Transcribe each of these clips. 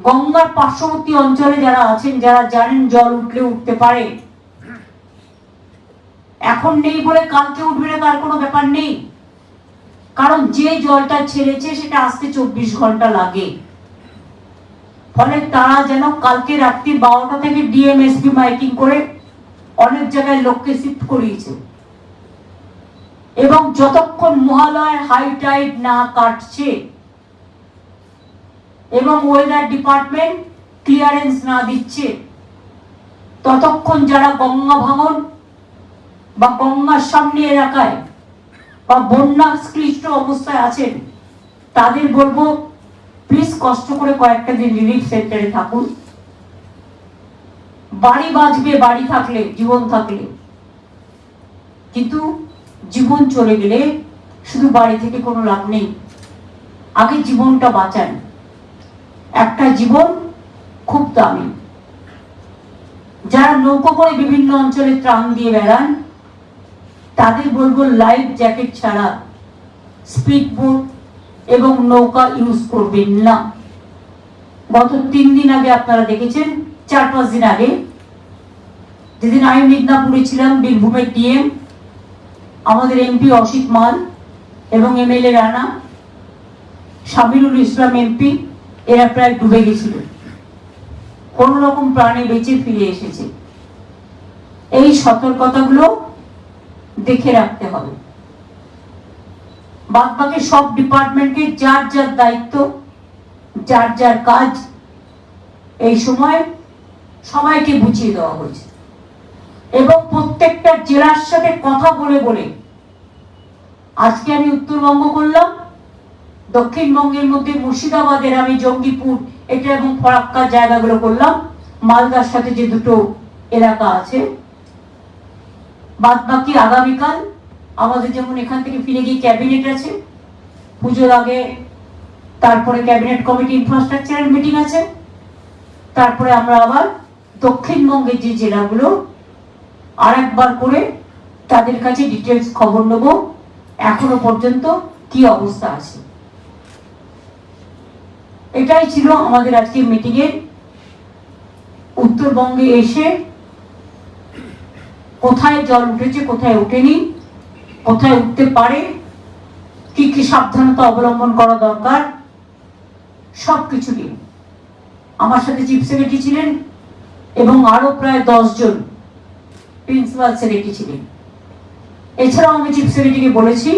গঙ্গার পার্শ্ববর্তী অঞ্চলে যারা আছেন, যারা জানেন জল উঠলে উঠতে পারে। এখন নেই বলে কালকে উঠবে না, তার কোনো ব্যাপার নেই। কারণ যে জলটা ছেড়েছে, সেটা আসতে চব্বিশ ঘণ্টা লাগে। ফলে তারা যেন কালকে রাত্রি বারোটা থেকে ডিএমএসপি মাইকিং করে অনেক জায়গায় লোককে শিফট করিয়েছে। এবং যতক্ষণ মহালয়ের হাই টাইড না কাটছে এবং ওয়েদার ডিপার্টমেন্ট ক্লিয়ারেন্স না দিচ্ছে। ততক্ষণ যারা গঙ্গা ভাঙন বা গঙ্গার সামনে এলাকায় বা বন্যা ক্লিষ্ট অবস্থায় আছেন, তাদের বলব প্লিজ কষ্ট করে কয়েকটা দিন রিলিফ সেন্টারে থাকুন। বাড়ি বাঁচবে, বাড়ি থাকলে, জীবন থাকলে। কিন্তু জীবন চলে গেলে শুধু বাড়ি থেকে কোনো লাভ নেই। আগে জীবনটা বাঁচান। একটা জীবন খুব দামি। যারা নৌকো করে বিভিন্ন অঞ্চলে ত্রাণ দিয়ে বেড়ান, তাদের বলব লাইফ জ্যাকেট ছাড়া স্পিড বোট এবং নৌকা ইউজ করবেন না। গত তিন দিন আগে আপনারা দেখেছেন, চার পাঁচ দিন আগে যেদিন আমি মিদনাপুরে ছিলাম, বীরভূমের ডিএম আমাদের এমপি অসিত মাল এবং এমএলএ রানা, সামিরুল ইসলাম এমপি এরা প্রায় ডুবে গেছিল। কোন রকম প্রাণে বেঁচে ফিরে এসেছে। এই সতর্কতাগুলো দেখে রাখতে হবে। বাদ বাকি সব ডিপার্টমেন্টকে যার যার দায়িত্ব, যার যার কাজ, এই সময় সবাইকে বুঝিয়ে দেওয়া হয়েছে। এবং প্রত্যেকটা জেলার সাথে কথা বলে বলে আজকে আমি উত্তরবঙ্গ করলাম। দক্ষিণবঙ্গের মধ্যে মুর্শিদাবাদের আমি জঙ্গিপুর, এটা এবং ফরাক্কার জায়গাগুলো করলাম। মালদার সাথে যে দুটো এলাকা আছে। বাদ বাকি আগামীকাল আমাদের যেমন এখান থেকে ফিরে গিয়ে ক্যাবিনেট আছে। পুজোর আগে তারপরে ক্যাবিনেট কমিটি ইনফ্রাস্ট্রাকচারের মিটিং আছে। তারপরে আমরা আবার দক্ষিণবঙ্গের যে জেলাগুলো আরেকবার করে তাদের কাছে ডিটেলস খবর নেব। এখনও পর্যন্ত কি অবস্থা আছে? এটাই ছিল আমাদের আজকের মিটিং এর উত্তরবঙ্গে এসে কোথায় জল উঠেছে, কোথায় ওঠেনি, কোথায় উঠতে পারে, কি কি সাবধানতা অবলম্বন করা দরকার সব কিছু নিয়ে। আমার সাথে চিফ সেক্রেটারি ছিলেন এবং আরও প্রায় দশ জন প্রিন্সিপাল সেক্রেটারি ছিলেন। এছাড়াও আমি চিফ সেক্রেটারিকে বলেছি,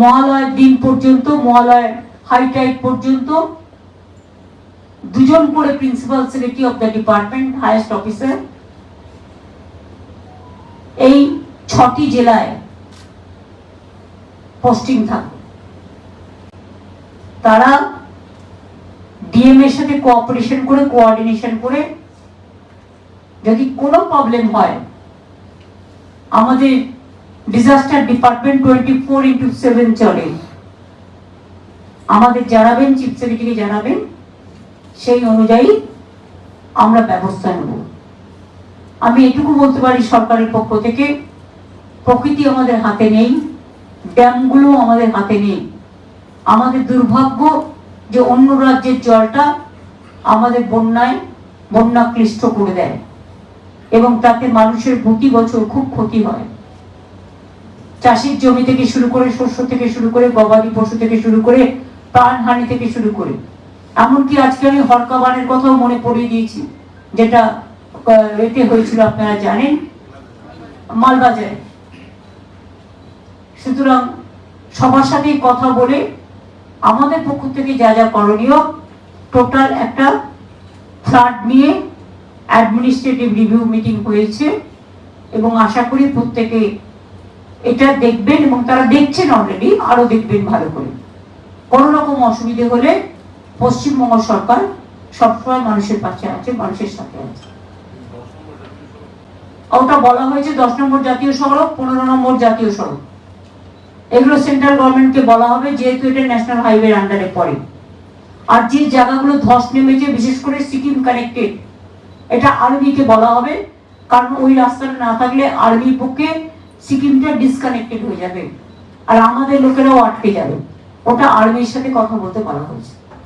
মহালয়ের দিন পর্যন্ত, মহালয়ের হাইটাইট পর্যন্ত দুজন করে principal secretary of the department highest officer এই ছটি জেলায় পোস্টিং থাকবে। তারা ডিএম এর সাথে কোঅপারেশন করে কোঅর্ডিনেশন করে, যদি কোনো প্রবলেম হয়, আমাদের disaster department twenty four into seven চলে। আমাদের জানাবেন চিফ সেক্রেটারি জানাবেন সেই অনুযায়ী আমরা ব্যবস্থা নেব। আমি এটুকু বলতে পারি, সরকারের পক্ষ থেকে প্রকৃতি আমাদের হাতে নেই, ড্যামগুলো আমাদের হাতে নেই। আমাদের দুর্ভাগ্য যে অন্য রাজ্যের জলটা আমাদের বন্যায় বন্যা ক্লিষ্ট করে দেয় এবং তাতে মানুষের প্রতি বছর খুব ক্ষতি হয়। চাষের জমি থেকে শুরু করে শস্য থেকে শুরু করে গবাদি পশু থেকে শুরু করে প্রাণহানি থেকে শুরু করে এমনকি আজকে আমি হরকাবানের কথাও মনে পড়িয়ে দিয়েছি, যেটা এতে হয়েছিল, আপনারা জানেন, মালবাজারে। সুতরাং সবার সাথে কথা বলে আমাদের পক্ষ থেকে যা যা করণীয়, টোটাল একটা ফ্লাড নিয়ে অ্যাডমিনিস্ট্রেটিভ রিভিউ মিটিং হয়েছে এবং আশা করি প্রত্যেকে এটা দেখবেন এবং তারা দেখছেন অলরেডি আরও দেখবেন ভালো করে। কোনো রকম অসুবিধে হলে পশ্চিমবঙ্গ সরকার সবসময় মানুষের পাশে আছে, মানুষের সাথে আছে। ওটা বলা হয়েছে দশ নম্বর জাতীয় সড়ক, পনেরো নম্বর জাতীয় সড়ক। এগুলো সেন্ট্রাল গভর্নমেন্টকে বলা হবে, যেহেতু এটা ন্যাশনাল হাইওয়ে আন্ডারে পড়ে। আর যে জায়গাগুলো ধস নেমেছে, বিশেষ করে সিকিম কানেক্টেড এটা আর্মিকে বলা হবে, কারণ ওই রাস্তাটা না থাকলে আর্মির পক্ষে সিকিমটা ডিসকানেক্টেড হয়ে যাবে। আর আমাদের লোকেরাও আটকে যাবে। ওটা আর্মির সাথে কথা বলতে বলা হয়েছে।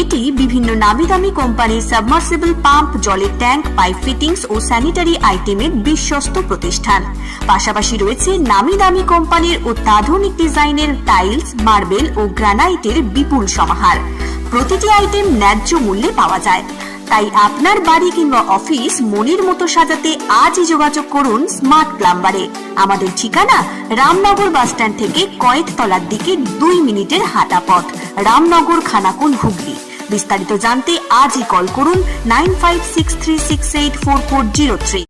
এটি বিভিন্ন নামি দামি কোম্পানির সাবমার্সিবল পাম্প, জলের ট্যাঙ্ক, পাইপ ফিটিংস ও স্যানিটারি আইটেমের বিশ্বস্ত প্রতিষ্ঠান। পাশাপাশি রয়েছে নামি দামি কোম্পানির অত্যাধুনিক ডিজাইনের টাইলস, মার্বেল ও গ্রানাইটের বিপুল সমাহার। প্রতিটি আইটেম ন্যায্য মূল্যে পাওয়া যায়। তাই আপনার বাড়ি কিংবা অফিস মনির মতো সাজাতে আজই যোগাযোগ করুন স্মার্ট প্লাম্বারে। আমাদের ঠিকানা রামনগর বাসস্ট্যান্ড থেকে কয়েকতলার দিকে দুই মিনিটের হাঁটা পথ রামনগর, খানাকুল, হুগলি। বিস্তারিত জানতে আজই কল করুন nine five six three six eight four four zero three